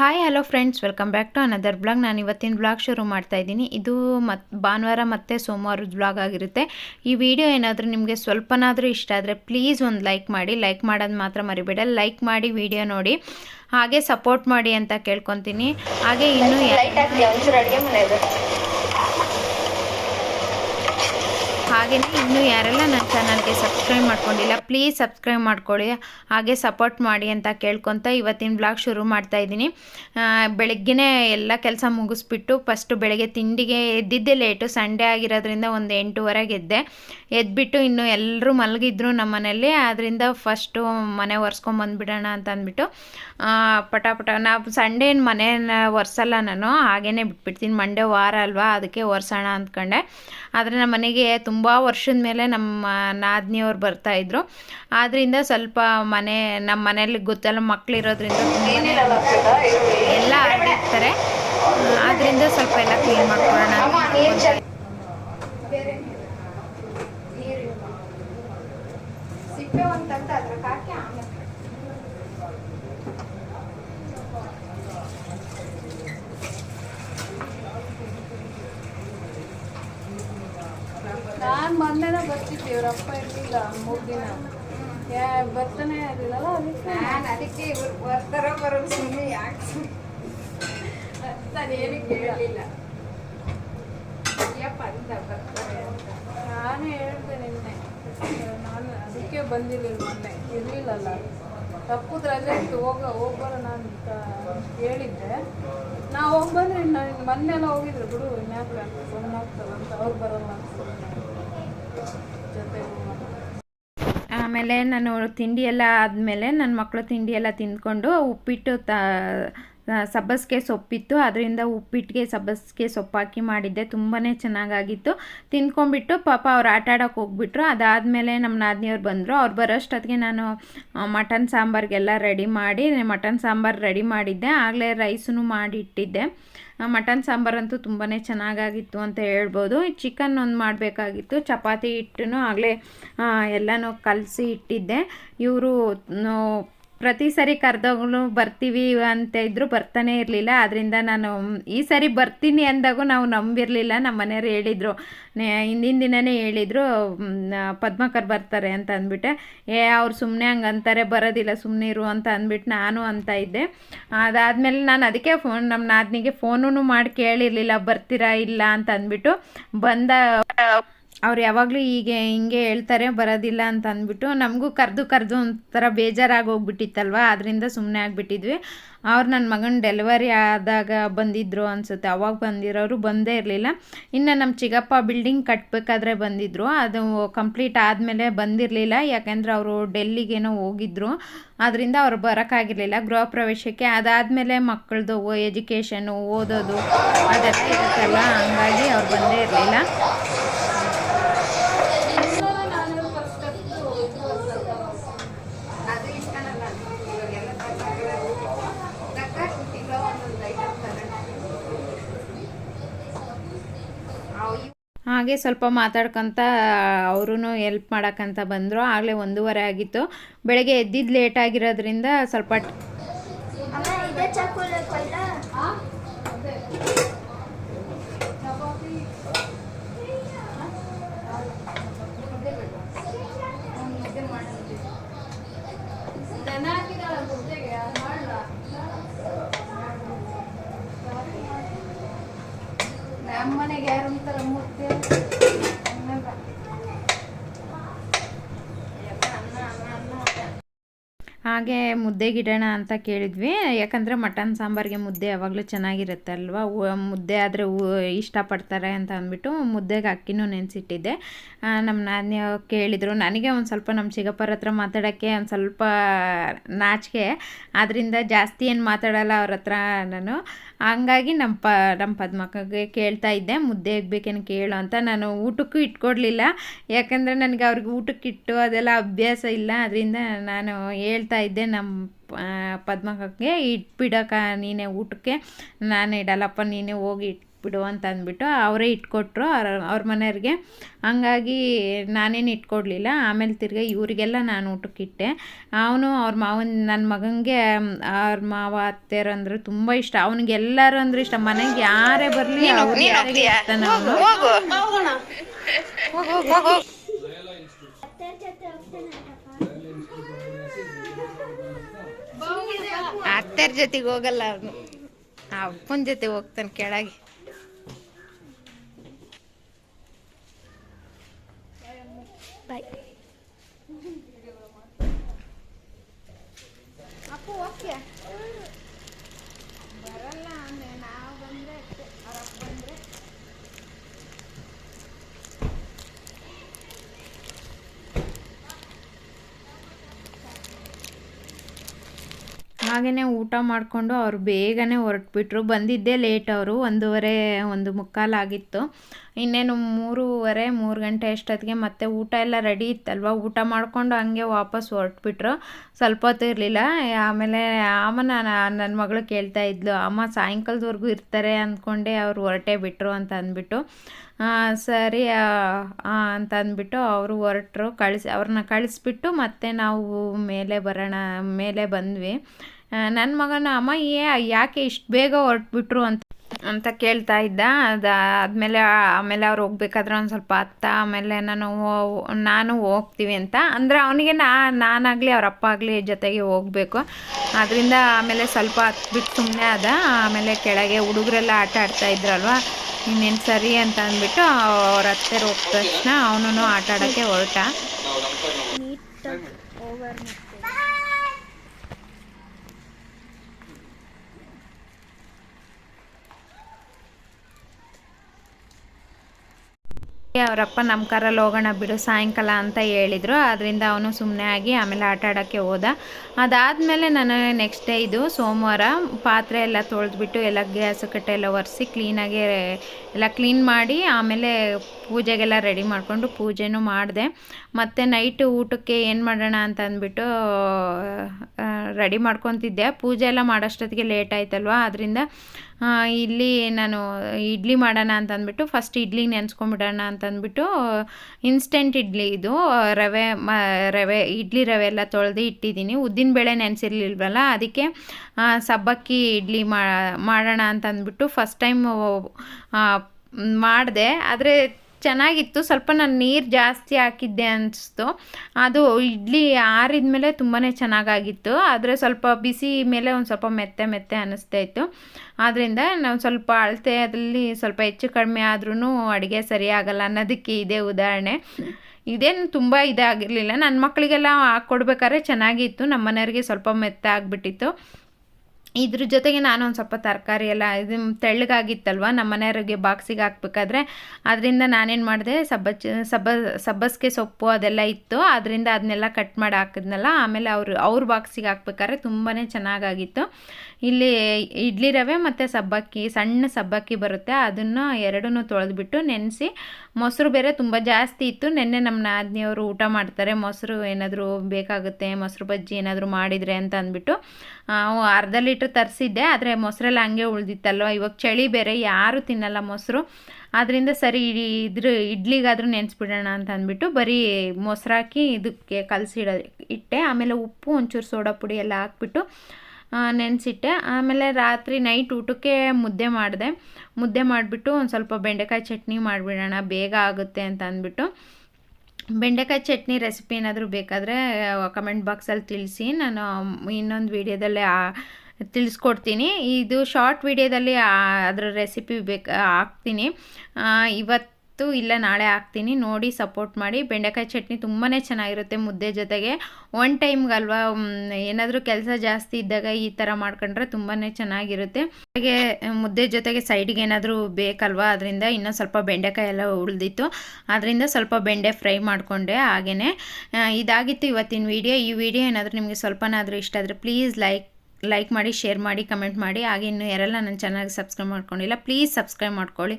Hi hello friends welcome back to another vlog ನಾನು ಇವತ್ತಿನ blog ಶುರು ಮಾಡ್ತಾ ಇದ್ದೀನಿ. ಇದು ಮತ್ ಭಾನುವಾರ ಮತ್ತು ಸೋಮವಾರದ ಬ್ಲಾಗ್ ಆಗಿರುತ್ತೆ. ಈ ವಿಡಿಯೋ ಏನಾದರೂ ನಿಮಗೆ ಸ್ವಲ್ಪನಾದರೂ ಇಷ್ಟ ಆದರೆ ಪ್ಲೀಸ್ ಒಂದು ಲೈಕ್ ಮಾಡಿ. ಲೈಕ್ ಮಾಡೋದು ಮಾತ್ರ ಮರಿಬೇಡ. ಲೈಕ್ ಮಾಡಿ ವಿಡಿಯೋ ನೋಡಿ. ಹಾಗೆ ಸಪೋರ್ಟ್ ಮಾಡಿ ಅಂತ ಕೇಳ್ಕೊತೀನಿ. ಹಾಗೆ ಇನ್ನೂ ಹಾಗೆಯೇ ಇನ್ನೂ ಯಾರೆಲ್ಲ ನನ್ನ ಚಾನಲ್ಗೆ ಸಬ್ಸ್ಕ್ರೈಬ್ ಮಾಡ್ಕೊಂಡಿಲ್ಲ ಪ್ಲೀಸ್ ಸಬ್ಸ್ಕ್ರೈಬ್ ಮಾಡ್ಕೊಳ್ಳಿ. ಹಾಗೆ ಸಪೋರ್ಟ್ ಮಾಡಿ ಅಂತ ಕೇಳ್ಕೊತ ಇವತ್ತಿನ ಬ್ಲಾಗ್ ಶುರು ಮಾಡ್ತಾ ಇದ್ದೀನಿ. ಬೆಳಗ್ಗೆನೇ ಎಲ್ಲ ಕೆಲಸ ಮುಗಿಸ್ಬಿಟ್ಟು ಫಸ್ಟು ಬೆಳಗ್ಗೆ ತಿಂಡಿಗೆ ಎದ್ದಿದ್ದೆ ಲೇಟು ಸಂಡೇ ಆಗಿರೋದ್ರಿಂದ ಒಂದು ಎಂಟೂವರೆಗೆ ಎದ್ದೆ ಎದ್ಬಿಟ್ಟು ಇನ್ನು ಎಲ್ಲರೂ ಮಲಗಿದ್ರು ನಮ್ಮ ಮನೆಯಲ್ಲಿ ಅದರಿಂದ ಫಸ್ಟು ಮನೆ ಒರೆಸ್ಕೊಂಬಂದ್ಬಿಡೋಣ ಅಂತ ಅಂದ್ಬಿಟ್ಟು ಪಟಾಪಟ ಪಟ ಪಟ ನಾವು ಸಂಡೇ ಮನೇನ ಒರೆಸಲ್ಲ ನಾನು ಹಾಗೇ ಬಿಟ್ಬಿಡ್ತೀನಿ. ಮಂಡೇ ವಾರ ಅಲ್ವಾ, ಅದಕ್ಕೆ ಒರೆಸೋಣ ಅಂದ್ಕೊಂಡೆ. ಆದರೆ ನಮ್ಮ ಮನೆಗೆ ತುಂಬ ವರ್ಷದ ಮೇಲೆ ನಮ್ಮ ನಾದಿನಿಯವ್ರು ಬರ್ತಾಯಿದ್ರು ಆದ್ರಿಂದ ಸ್ವಲ್ಪ ಮನೆ ನಮ್ಮ ಮನೇಲಿ ಗೊತ್ತಲ್ಲ ಮಕ್ಳು ಇರೋದ್ರಿಂದ ಎಲ್ಲ ಹರಡಿರ್ತಾರೆ ಆದ್ರಿಂದ ಸ್ವಲ್ಪ ಎಲ್ಲ ಕ್ಲೀನ್ ಮಾಡ್ಕೊಳ್ಳೋಣ ಸಿಪ್ಪೆ ಒಂದು ತಂದು ಅದ್ರಾಗ ಹಾಕಿ ಆಮೇಲೆ ನಾನು ಮೊನ್ನೆನ ಬರ್ತಿದ್ದೆ ಇವ್ರಪ್ಪ ಇರಲಿಲ್ಲ ಮೂರು ದಿನ. ಯಾ ಬರ್ತಾನೆ ಇರಲಿಲ್ಲಲ್ಲ ಅದಕ್ಕೆ? ನಾನು ಅದಕ್ಕೆ ಇವ್ರು ಬರ್ತಾರ ಬರೋದು ಸುಮ್ಮನೆ ಯಾಕೆ ನಾನು ಏನು ಕೇಳಲಿಲ್ಲ. ಯಪ್ಪ ಅಂತ ಬರ್ತಾರೆ ನಾನು ಹೇಳಿದೆ ನಿನ್ನೆ. ನಾನು ಅದಕ್ಕೆ ಬಂದಿರಲಿಲ್ಲ ಮೊನ್ನೆ. ಇರಲಿಲ್ಲಲ್ಲ. ತಪ್ಪದ ರಜೆ ಇತ್ತು. ಹೋಗ ಹೋಗ್ಬರೋಣ ಅಂತ ಹೇಳಿದ್ದೆ. ನಾ ಹೋಗಿ ಬಂದ್ರೆ ನಾನು ಮೊನ್ನೆಲ್ಲ ಹೋಗಿದ್ರು. ಬಿಡು ಇನ್ಯಾಕೆ ಅಂತ ಅವ್ರು ಬರೋಲ್ಲ ಅಂತ. ಆಮೇಲೆ ನಾನು ತಿಂಡಿ ಎಲ್ಲ ಆದಮೇಲೆ ನನ್ನ ಮಕ್ಕಳು ತಿಂಡಿ ಎಲ್ಲ ತಿಂದ್ಕೊಂಡು ಉಪ್ಪಿಟ್ಟು ತ ಸಬ್ಬಸಿಗೆ ಸೊಪ್ಪಿತ್ತು. ಅದರಿಂದ ಉಪ್ಪಿಟ್ಟಿಗೆ ಸಬ್ಬಸಿಗೆ ಸೊಪ್ಪು ಹಾಕಿ ಮಾಡಿದ್ದೆ. ತುಂಬಾ ಚೆನ್ನಾಗಾಗಿತ್ತು. ತಿಂದ್ಕೊಂಡ್ಬಿಟ್ಟು ಪಾಪ ಅವ್ರು ಆಟ ಆಡೋಕೆ ಹೋಗ್ಬಿಟ್ರು. ಅದಾದಮೇಲೆ ನಮ್ಮ ನಾದಿನಿಯವ್ರು ಬಂದರು. ಅವ್ರು ಬರೋಷ್ಟೊತ್ತಿಗೆ ನಾನು ಮಟನ್ ಸಾಂಬಾರಿಗೆಲ್ಲ ರೆಡಿ ಮಾಡಿ, ಮಟನ್ ಸಾಂಬಾರು ರೆಡಿ ಮಾಡಿದ್ದೆ. ಆಗಲೇ ರೈಸೂ ಮಾಡಿ ಇಟ್ಟಿದ್ದೆ ಮಟನ್ ಸಾಂಬಾರಂತೂ ತುಂಬಾ ಚೆನ್ನಾಗಾಗಿತ್ತು ಅಂತ ಹೇಳ್ಬೋದು. ಚಿಕನ್ ಒಂದು ಮಾಡಬೇಕಾಗಿತ್ತು. ಚಪಾತಿ ಹಿಟ್ಟನ್ನು ಆಗಲೇ ಎಲ್ಲನೂ ಕಲಸಿ ಇಟ್ಟಿದ್ದೆ. ಇವರು ಪ್ರತಿ ಸರಿ ಕರೆದೋಗ್ಲು ಬರ್ತೀವಿ ಅಂತ ಇದ್ರು ಬರ್ತಾನೆ ಇರಲಿಲ್ಲ. ಅದರಿಂದ ನಾನು ಈ ಸರಿ ಬರ್ತೀನಿ ಅಂದಾಗೂ ನಾವು ನಂಬಿರಲಿಲ್ಲ. ನಮ್ಮ ಮನೆಯವ್ರು ಹೇಳಿದರು. ಹಿಂದಿನ ದಿನವೇ ಹೇಳಿದರು ಪದ್ಮಕರ್ ಬರ್ತಾರೆ ಅಂತ ಅಂದ್ಬಿಟ್ಟೆ. ಏ, ಅವ್ರು ಸುಮ್ಮನೆ ಹಂಗೆ ಅಂತಾರೆ, ಬರೋದಿಲ್ಲ ಸುಮ್ಮನೆ ಇರು ಅಂತ ಅಂದ್ಬಿಟ್ಟು ನಾನು ಅಂತ ಇದ್ದೆ. ಅದಾದಮೇಲೆ ನಾನು ಅದಕ್ಕೆ ಫೋನ್ ನಮ್ಮ ನಾದಿನಿಗೆ ಫೋನೂ ಮಾಡಿ ಕೇಳಿರಲಿಲ್ಲ, ಬರ್ತೀರಾ ಇಲ್ಲ ಅಂತ ಅಂದ್ಬಿಟ್ಟು ಬಂದ ಅವ್ರು ಯಾವಾಗಲೂ ಹೀಗೆ ಹಿಂಗೆ ಹೇಳ್ತಾರೆ, ಬರೋದಿಲ್ಲ ಅಂತ ಅಂದ್ಬಿಟ್ಟು ನಮಗೂ ಕರೆದು ಕರೆದು ಒಂಥರ ಬೇಜಾರಾಗಿ ಹೋಗ್ಬಿಟ್ಟಿತ್ತಲ್ವ? ಅದರಿಂದ ಸುಮ್ಮನೆ ಆಗಿಬಿಟ್ಟಿದ್ವಿ. ಅವ್ರು ನನ್ನ ಮಗನ ಡೆಲಿವರಿ ಆದಾಗ ಬಂದಿದ್ದರು ಅನಿಸುತ್ತೆ. ಅವಾಗ ಬಂದಿರೋರು ಬಂದೇ ಇರಲಿಲ್ಲ. ಇನ್ನು ನಮ್ಮ ಚಿಗಪ್ಪ ಬಿಲ್ಡಿಂಗ್ ಕಟ್ಟಬೇಕಾದ್ರೆ ಬಂದಿದ್ದರು ಅದು ಕಂಪ್ಲೀಟ್ ಆದಮೇಲೆ ಬಂದಿರಲಿಲ್ಲ. ಯಾಕೆಂದ್ರೆ ಅವರು ಡೆಲ್ಲಿಗೇನೋ ಹೋಗಿದ್ರು. ಅದರಿಂದ ಅವ್ರು ಬರೋಕ್ಕಾಗಿರಲಿಲ್ಲ. ಗೃಹ ಪ್ರವೇಶಕ್ಕೆ. ಅದಾದಮೇಲೆ ಮಕ್ಕಳದು ಎಜುಕೇಷನು ಓದೋದು ಅದೆಲ್ಲ ಇರುತ್ತಲ್ಲ, ಹಂಗಾಗಿ ಅವ್ರು ಬಂದೇ ಇರಲಿಲ್ಲ. ಹಾಗೆ ಸ್ವಲ್ಪ ಮಾತಾಡ್ಕೊಂತ ಅವರು ಹೆಲ್ಪ್ ಮಾಡೋಕ್ಕಂತ ಬಂದರು. ಆಗಲೇ ಒಂದೂವರೆ ಆಗಿತ್ತು. ಬೆಳಗ್ಗೆ ಎದ್ದಿದ್ದು ಲೇಟ್ ಆಗಿರೋದ್ರಿಂದ ಸ್ವಲ್ಪ ಟ್- ಅಮ್ಮ ಇದೇ ಚಾಕುಲೆ ಕೊಯ್ಲ ದನ ಹಾಕಿದಾಳ ಮುದ್ದೆಗೆ ಅದ್ ಮಾಡ್ಲಾ ನಮ್ಮ ಮನೆಗೆ ಯಾರು ಅಂತಾರ ಮುದ್ದೆ ಅನ್ನಲ್ಲ. ಯಪ್ಪ, ಅನ್ನ ಅನ್ನ ಅನ್ನ ಅನ್ನ. ಹಾಗೆ ಮುದ್ದೆ ಇಡೋಣ ಅಂತ ಕೇಳಿದ್ವಿ. ಯಾಕಂದರೆ ಮಟನ್ ಸಾಂಬಾರಿಗೆ ಮುದ್ದೆ ಯಾವಾಗಲೂ ಚೆನ್ನಾಗಿರುತ್ತೆ ಅಲ್ವಾ? ಮುದ್ದೆ ಆದರೆ ಇಷ್ಟಪಡ್ತಾರೆ ಅಂತ ಅಂದ್ಬಿಟ್ಟು ಮುದ್ದೆಗೆ ಅಕ್ಕಿನೂ ನೆನೆಸಿಟ್ಟಿದ್ದೆ. ನಮ್ಮ ನಾನು ಕೇಳಿದರು. ನನಗೆ ಒಂದು ಸ್ವಲ್ಪ ನಮ್ಮ ಚಿಗಪ್ಪರ ಹತ್ರ ಮಾತಾಡೋಕ್ಕೆ ಒಂದು ಸ್ವಲ್ಪ ನಾಚಿಕೆ. ಆದ್ದರಿಂದ ಜಾಸ್ತಿ ಏನು ಮಾತಾಡಲ್ಲ ಅವ್ರ ಹತ್ರ ನಾನು. ಹಂಗಾಗಿ ನಮ್ಮ ಪ ನಮ್ಮ ಪದ್ಮಕ್ಕಗೆ ಕೇಳ್ತಾ ಇದ್ದೆ. ಮುದ್ದೆ ಬೇಕೇನು ಕೇಳು ಅಂತ. ನಾನು ಊಟಕ್ಕೂ ಇಟ್ಕೊಡ್ಲಿಲ್ಲ. ಯಾಕಂದರೆ ನನಗೆ ಅವ್ರಿಗೆ ಊಟಕ್ಕೆ ಇಟ್ಟು ಅದೆಲ್ಲ ಅಭ್ಯಾಸ ಇಲ್ಲ. ಅದರಿಂದ ನಾನು ಹೇಳ್ತಾ ಇದ್ದೆ ನಮ್ಮ ಪದ್ಮಕ್ಕಗೆ ಇಟ್ಬಿಡಕ್ಕ ನೀನೇ ಊಟಕ್ಕೆ. ನಾನು ಇಡಲ್ಲಪ್ಪ ನೀನೇ ಹೋಗಿ ಇಟ್ ಇಟ್ಬಿಡು ಅಂತ ಅಂದ್ಬಿಟ್ಟು ಅವರೇ ಇಟ್ಕೊಟ್ರು ಅವ್ರ ಅವ್ರ ಮನೆಯವ್ರಿಗೆ. ಹಂಗಾಗಿ ನಾನೇನು ಇಟ್ಕೊಡ್ಲಿಲ್ಲ. ಆಮೇಲೆ ತಿರ್ಗಿ ಇವರಿಗೆಲ್ಲ ನಾನು ಊಟಕ್ಕೆ ಇಟ್ಟೆ. ಅವನು ಅವ್ರ ಮಾವನ ನನ್ನ ಮಗನಿಗೆ ಅವ್ರ ಮಾವ ಅತ್ತೆಯರು ಅಂದರೆ ತುಂಬ ಇಷ್ಟ. ಅವನಿಗೆ ಎಲ್ಲರೂ ಅಂದ್ರೆ ಇಷ್ಟ. ಮನೆಗೆ ಯಾರೇ ಬರಲಿ ಅವ್ರು ಅತ್ತೆರ ಜೊತೆಗೆ ಹೋಗಲ್ಲ ಅವನು. ಆ ಅಪ್ಪನ ಜೊತೆ ಹೋಗ್ತಾನೆ ಕೆಳಗೆ. ಅಪ್ಪು ಹಾಗೆಯೇ ಊಟ ಮಾಡಿಕೊಂಡು ಅವ್ರು ಬೇಗನೆ ಹೊರಟ್ಬಿಟ್ರು. ಬಂದಿದ್ದೇ ಲೇಟ್ ಅವರು ಒಂದೂವರೆ ಒಂದು ಮುಕ್ಕಾಲಾಗಿತ್ತು ಇನ್ನೇನು ಮೂರುವರೆ, ಮೂರು ಗಂಟೆ ಅಷ್ಟೊತ್ತಿಗೆ ಮತ್ತೆ ಊಟ ಎಲ್ಲ ರೆಡಿ ಇತ್ತಲ್ವ? ಊಟ ಮಾಡಿಕೊಂಡು ಹಂಗೆ ವಾಪಸ್ ಹೊರಟ್ಬಿಟ್ರು. ಸ್ವಲ್ಪ ಹೊತ್ತು ಇರಲಿಲ್ಲ. ಆಮೇಲೆ ಅಮ್ಮನ ನನ್ನ ಮಗಳು ಕೇಳ್ತಾ ಇದ್ಲು, ಅಮ್ಮ, ಸಾಯಂಕಾಲದವರೆಗೂ ಇರ್ತಾರೆ ಅಂದ್ಕೊಂಡೆ ಅವರು ಹೊರಟೇ ಬಿಟ್ರು ಅಂತ ಅಂದ್ಬಿಟ್ಟು. ಸರಿ ಅಂತ ಅಂದ್ಬಿಟ್ಟು ಅವರು ಹೊರಟ್ರು. ಕಳಿಸಿ, ಅವ್ರನ್ನ ಕಳಿಸ್ಬಿಟ್ಟು ಮತ್ತೆ ನಾವು ಮೇಲೆ ಬರೋಣ, ಮೇಲೆ ಬಂದ್ವಿ. ನನ್ನ ಮಗನ, ಅಮ್ಮ, ಏ, ಯಾಕೆ ಇಷ್ಟು ಬೇಗ ಹೊರಟ್ಬಿಟ್ರು? ಅಂತ ಅಂತ ಕೇಳ್ತಾ ಇದ್ದ. ಅದಾದಮೇಲೆ ಆಮೇಲೆ ಅವ್ರು ಹೋಗ್ಬೇಕಾದ್ರೆ ಒಂದು ಸ್ವಲ್ಪ ಅತ್ತ, ಆಮೇಲೆ ನಾನು ನಾನು ಹೋಗ್ತೀವಿ ಅಂತ. ಅಂದರೆ ಅವನಿಗೆ ನಾ, ನಾನಾಗಲಿ ಅವ್ರ ಅಪ್ಪ ಆಗಲಿ ಜೊತೆಗೆ ಹೋಗಬೇಕು. ಅದರಿಂದ ಆಮೇಲೆ ಸ್ವಲ್ಪ ಹತ್ಬಿಟ್ಟು ಸುಮ್ಮನೆ ಅದ. ಆಮೇಲೆ ಕೆಳಗೆ ಹುಡುಗರೆಲ್ಲ ಆಟ ಆಡ್ತಾ ಇದ್ರಲ್ವ ಇನ್ನೇನು ಸರಿ ಅಂತ ಅಂದ್ಬಿಟ್ಟು ಅವ್ರ ಹತ್ತಿರ ಹೋದ ತಕ್ಷಣ ಅವನು ಆಟ ಆಡೋಕ್ಕೆ ಹೊರಟ. ಅವರಪ್ಪ ನಮ್ಮ ಕಾರಲ್ಲಿ ಹೋಗೋಣ ಬಿಡು, ಸಾಯಂಕಾಲ ಅಂತ ಹೇಳಿದರು. ಅದರಿಂದ ಅವನು ಸುಮ್ಮನೆ ಆಗಿ ಆಮೇಲೆ ಆಟ ಆಡೋಕ್ಕೆ ಹೋದ. ಅದಾದಮೇಲೆ ನಾನು ನೆಕ್ಸ್ಟ್ ಡೇ ಇದು ಸೋಮವಾರ ಪಾತ್ರೆ ಎಲ್ಲ ತೊಳೆದ್ಬಿಟ್ಟು ಎಲ್ಲ ಗ್ಯಾಸ್ ಕಟ್ಟೆ ಎಲ್ಲ ಒರೆಸಿ ಕ್ಲೀನಾಗಿ ಎಲ್ಲ ಕ್ಲೀನ್ ಮಾಡಿ ಆಮೇಲೆ ಪೂಜೆಗೆಲ್ಲ ರೆಡಿ ಮಾಡಿಕೊಂಡು ಪೂಜೆನೂ ಮಾಡಿದೆ. ಮತ್ತು ನೈಟ್ ಊಟಕ್ಕೆ ಏನು ಮಾಡೋಣ ಅಂತ ಅಂದ್ಬಿಟ್ಟು ರೆಡಿ ಮಾಡ್ಕೊತಿದ್ದೆ. ಪೂಜೆ ಎಲ್ಲ ಮಾಡೋಷ್ಟೊತ್ತಿಗೆ ಲೇಟ್ ಆಯ್ತಲ್ವ? ಅದರಿಂದ ಇಲ್ಲಿ ನಾನು ಇಡ್ಲಿ ಮಾಡೋಣ ಅಂತ ಅಂದ್ಬಿಟ್ಟು ಫಸ್ಟ್ ಇಡ್ಲಿ ನೆನೆಸ್ಕೊಂಬಿಡೋಣ ಅಂತಂದ್ಬಿಟ್ಟು ಇನ್ಸ್ಟೆಂಟ್ ಇಡ್ಲಿ ಇದು. ರವೆ, ಮ, ರವೆ, ಇಡ್ಲಿ ರವೆ ಎಲ್ಲ ತೊಳೆದು ಇಟ್ಟಿದ್ದೀನಿ. ಉದ್ದಿನಬೇಳೆ ನೆನೆಸಿರ್ಲಿಲ್ವಲ್ಲ, ಅದಕ್ಕೆ ಸಬ್ಬಕ್ಕಿ ಇಡ್ಲಿ ಮಾಡೋಣ ಅಂತ ಅಂದ್ಬಿಟ್ಟು ಫಸ್ಟ್ ಟೈಮ್ ಮಾಡಿದೆ. ಆದರೆ ಚೆನ್ನಾಗಿತ್ತು. ಸ್ವಲ್ಪ ನಾನು ನೀರು ಜಾಸ್ತಿ ಹಾಕಿದ್ದೆ ಅನಿಸ್ತು. ಅದು ಇಡ್ಲಿ ಆರಿದ ಮೇಲೆ ತುಂಬಾ ಚೆನ್ನಾಗಾಗಿತ್ತು. ಆದರೆ ಸ್ವಲ್ಪ ಬಿಸಿ ಮೇಲೆ ಒಂದು ಸ್ವಲ್ಪ ಮೆತ್ತೆ ಮೆತ್ತೆ ಅನ್ನಿಸ್ತಾ ಇತ್ತು. ಆದ್ದರಿಂದ ನಾವು ಸ್ವಲ್ಪ ಅಳತೆ ಅದರಲ್ಲಿ ಸ್ವಲ್ಪ ಹೆಚ್ಚು ಕಡಿಮೆ ಆದ್ರೂ ಅಡುಗೆ ಸರಿಯಾಗಲ್ಲ ಅನ್ನೋದಕ್ಕೆ ಇದೇ ಉದಾಹರಣೆ. ಇದೇನು ತುಂಬ ಇದಾಗಿರಲಿಲ್ಲ. ನನ್ನ ಮಕ್ಕಳಿಗೆಲ್ಲ ಹಾಕ್ಕೊಡ್ಬೇಕಾದ್ರೆ ಚೆನ್ನಾಗಿತ್ತು. ನಮ್ಮ ಮನೆಯವ್ರಿಗೆ ಸ್ವಲ್ಪ ಮೆತ್ತ ಆಗಿಬಿಟ್ಟಿತ್ತು. ಇದ್ರ ಜೊತೆಗೆ ನಾನು ಒಂದು ಸ್ವಲ್ಪ ತರಕಾರಿ ಎಲ್ಲ ಇದು ತೆಳ್ಳಗಾಗಿತ್ತಲ್ವ ನಮ್ಮ ಮನೆಯವ್ರಿಗೆ ಬಾಕ್ಸಿಗೆ ಹಾಕ್ಬೇಕಾದ್ರೆ ಅದರಿಂದ ನಾನೇನು ಮಾಡಿದೆ, ಸಬ್ಬಚ್ಚ, ಸಬ್ಬ, ಸಬ್ಬಸ್ಗೆ ಸೊಪ್ಪು ಅದೆಲ್ಲ ಇತ್ತು, ಅದರಿಂದ ಅದನ್ನೆಲ್ಲ ಕಟ್ ಮಾಡಿ ಹಾಕಿದ್ನಲ್ಲ, ಆಮೇಲೆ ಅವರು, ಅವ್ರ ಬಾಕ್ಸಿಗೆ ಹಾಕ್ಬೇಕಾದ್ರೆ ತುಂಬಾ ಚೆನ್ನಾಗಾಗಿತ್ತು. ಇಲ್ಲಿ ಇಡ್ಲಿ ರವೆ ಮತ್ತು ಸಬ್ಬಕ್ಕಿ, ಸಣ್ಣ ಸಬ್ಬಕ್ಕಿ ಬರುತ್ತೆ, ಅದನ್ನು ಎರಡನ್ನೂ ತೊಳೆದ್ಬಿಟ್ಟು ನೆನೆಸಿ, ಮೊಸರು ಬೇರೆ ತುಂಬ ಜಾಸ್ತಿ ಇತ್ತು, ನಿನ್ನೆ ನಮ್ಮ ನಾದಿನಿಯವರು ಊಟ ಮಾಡ್ತಾರೆ, ಮೊಸರು ಏನಾದರೂ ಬೇಕಾಗುತ್ತೆ, ಮೊಸರು ಬಜ್ಜಿ ಏನಾದರೂ ಮಾಡಿದರೆ ಅಂತ ಅಂದ್ಬಿಟ್ಟು ಅರ್ಧ ಲೀಟ್ರ್ ತರಿಸಿದ್ದೆ, ಆದರೆ ಮೊಸರೆಲ್ಲ ಹಂಗೆ ಉಳಿದಿತ್ತಲ್ವ? ಇವಾಗ ಚಳಿ ಬೇರೆ, ಯಾರು ತಿನ್ನಲ್ಲ ಮೊಸರು. ಆದ್ದರಿಂದ ಸರಿ ಇದ್ರ ಇಡ್ಲಿಗಾದರೂ ನೆನೆಸ್ಬಿಡೋಣ ಅಂತ ಅಂದ್ಬಿಟ್ಟು ಬರೀ ಮೊಸರಾಕಿ ಇದಕ್ಕೆ ಕಲಸಿಡ, ಇಟ್ಟೆ. ಆಮೇಲೆ ಉಪ್ಪು, ಒಂಚೂರು ಸೋಡಾ ಪುಡಿ ಎಲ್ಲ ಹಾಕ್ಬಿಟ್ಟು ನೆನೆಸಿಟ್ಟೆ. ಆಮೇಲೆ ರಾತ್ರಿ ನೈಟ್ ಊಟಕ್ಕೆ ಮುದ್ದೆ ಮಾಡಿದೆ. ಮುದ್ದೆ ಮಾಡಿಬಿಟ್ಟು ಒಂದು ಸ್ವಲ್ಪ ಬೆಂಡೆಕಾಯಿ ಚಟ್ನಿ ಮಾಡಿಬಿಡೋಣ, ಬೇಗ ಆಗುತ್ತೆ ಅಂತ ಅಂದ್ಬಿಟ್ಟು. ಬೆಂಡೆಕಾಯಿ ಚಟ್ನಿ ರೆಸಿಪಿ ಏನಾದರೂ ಬೇಕಾದರೆ ಕಮೆಂಟ್ ಬಾಕ್ಸಲ್ಲಿ ತಿಳಿಸಿ. ನಾನು ಇನ್ನೊಂದು ವೀಡಿಯೋದಲ್ಲೇ ತಿಳಿಸ್ಕೊಡ್ತೀನಿ. ಇದು ಶಾರ್ಟ್ ವಿಡಿಯೋದಲ್ಲಿ ಅದರ ರೆಸಿಪಿ ಬೇಕು ಹಾಕ್ತೀನಿ. ಇವತ್ತು ಇಲ್ಲ, ನಾಳೆ ಹಾಕ್ತೀನಿ. ನೋಡಿ ಸಪೋರ್ಟ್ ಮಾಡಿ. ಬೆಂಡೆಕಾಯಿ ಚಟ್ನಿ ತುಂಬಾ ಚೆನ್ನಾಗಿರುತ್ತೆ ಮುದ್ದೆ ಜೊತೆಗೆ. ಒನ್ ಟೈಮ್ಗಲ್ವಾ ಏನಾದರೂ ಕೆಲಸ ಜಾಸ್ತಿ ಇದ್ದಾಗ ಈ ಥರ ಮಾಡ್ಕೊಂಡ್ರೆ ತುಂಬಾ ಚೆನ್ನಾಗಿರುತ್ತೆ. ಹಾಗೆ, ಮುದ್ದೆ ಜೊತೆಗೆ ಸೈಡ್ಗೆ ಏನಾದರೂ ಬೇಕಲ್ವಾ, ಅದರಿಂದ ಇನ್ನೂ ಸ್ವಲ್ಪ ಬೆಂಡೆಕಾಯಿ ಎಲ್ಲ ಉಳಿದಿತ್ತು. ಅದರಿಂದ ಸ್ವಲ್ಪ ಬೆಂಡೆ ಫ್ರೈ ಮಾಡಿಕೊಂಡೆ ಹಾಗೆಯೇ ಇದಾಗಿತ್ತು ಇವತ್ತಿನ ವಿಡಿಯೋ ಈ ವಿಡಿಯೋ ಏನಾದರೂ ನಿಮಗೆ ಸ್ವಲ್ಪನಾದರೂ ಇಷ್ಟ ಆದರೆ ಪ್ಲೀಸ್ ಲೈಕ್ ಲೈಕ್ ಮಾಡಿ ಶೇರ್ ಮಾಡಿ ಕಮೆಂಟ್ ಮಾಡಿ. ಹಾಗೆ ಇನ್ನೂ ಯಾರೆಲ್ಲ ನನ್ನ ಚಾನಲ್ಗೆ ಸಬ್ಸ್ಕ್ರೈಬ್ ಮಾಡ್ಕೊಂಡಿಲ್ಲ ಪ್ಲೀಸ್ ಸಬ್ಸ್ಕ್ರೈಬ್ ಮಾಡ್ಕೊಳ್ಳಿ.